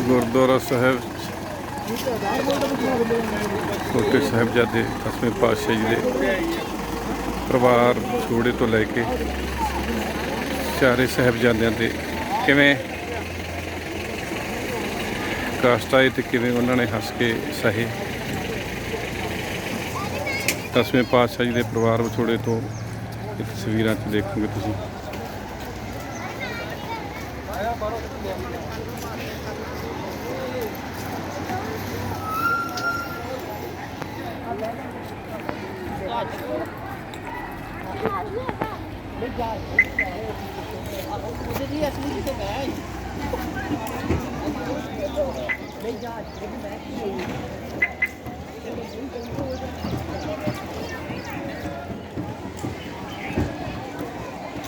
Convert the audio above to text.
ਗੁਰਦੁਆਰਾ ਸਾਹਿਬ ਛੋਟੇ ਸਾਹਿਬਜ਼ਾਦੇ ਦਸਵੇਂ ਪਾਤਸ਼ਾਹ ਜੀ ਦੇ ਪਰਿਵਾਰ ਛੋੜੇ ਤੋਂ ਲੈ ਕੇ ਚਾਰੇ ਸਾਹਿਬਜ਼ਾਦਿਆਂ ਦੇ ਕਿਵੇਂ ਕਸ਼ਟ ਆਏ ਤੇ ਕਿਵੇਂ ਉਹਨਾਂ ਨੇ ਹੱਸ ਕੇ ਸਹੇ। ਦਸਵੇਂ ਪਾਤਸ਼ਾਹ ਜੀ ਦੇ ਪਰਿਵਾਰ ਵਿਛੋੜੇ ਤੋਂ ਇਹ ਤਸਵੀਰਾਂ 'ਚ ਦੇਖੋਗੇ ਤੁਸੀਂ। They got it back to you.